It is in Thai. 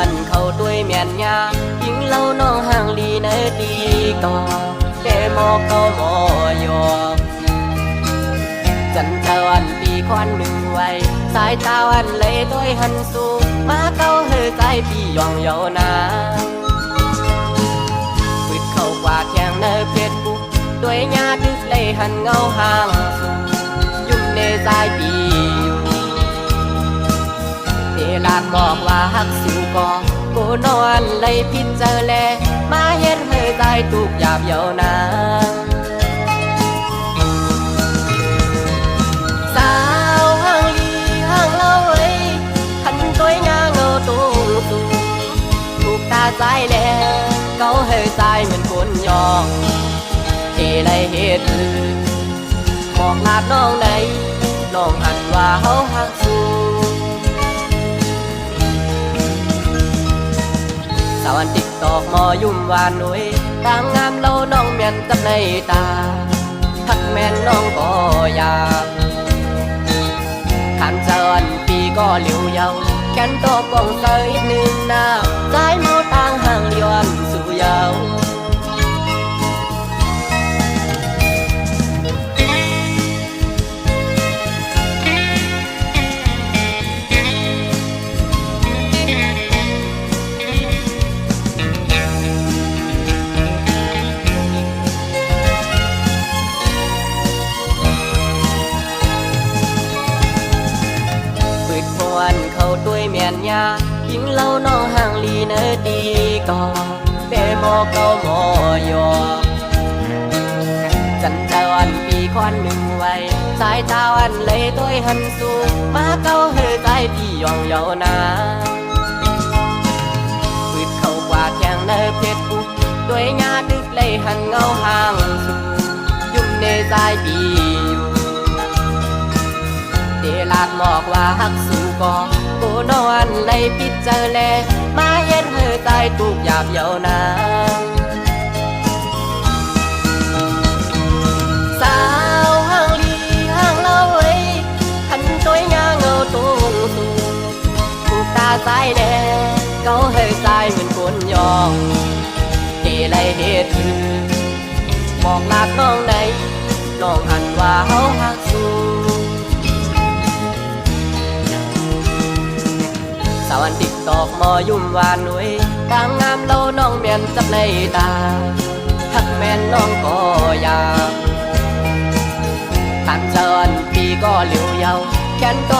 วนเขาด้วยเมียนยายิงเล่าน้องห่างลีเนดีก่อนเดโมเขาหมอยอจันทวันปีควันหนึ่งไว้ สายตาวันเลยต้อยหันสู่มาเก้าเฮอใจพี่ยองเยานาปิดเข้ากว่าแข่งในเฟซบุ๊กด้วยญาติเลยหันเงาห่างสูยุ่งในสาานบอกว่าฮักสิวกอกูนอนเลยพิจารแลมาเห็นเธอใจตุกหยาบเยาวนางสาวห่างลีห่างเล่าไว้ขันตัวงาเงาตูตูถูกตาใจแล้วเขาเฮยใจเหมือนคนยองเทเลยเหตุบอกลาดน้องไหนน้องหันว่าเขาหักสูาวันติ๊กตอกมอยุ่มวานหนุยตามงามเล่าน้องเมียนกับในตาทักแม่นน้องก็อยากขันเจอนปีก็เหลียวเยาแขนโตกองเตยหนึ่งหน้า ยายิงเล่าน้องห่างลีเนอดีก่อนเดโมเก้าหมอยอจันทวันปีควันหนึ่งไว้ สายตาวันเลยต้อยหันสู่มาเก้าเฮอใจพี่ยองเยานาปิดเข้ากว่าแข่งในเพชรบุ๊กด้วยญาติเลยหันเงา อกว่าฮักสู่กองกูนอนเลยพิจารแลมาเย็นเธอใจตุกหยาบเยาวนาสาวห่างลีห่างเล่าไว้ขันตัวยาเงาตูงสูถูกตาใจแดงเขาเฮยใจเหมือนคนยองเดเลยเหตุคือบอกลาดน้อง วันติ๊กตอกมอยุ่มวานหนุ่ยกลางงามเล่าน้องเมียนจับในตาทักแม่นน้องก็อยากขันเจินปีก็เหลียวเยาแขนก็ป้อง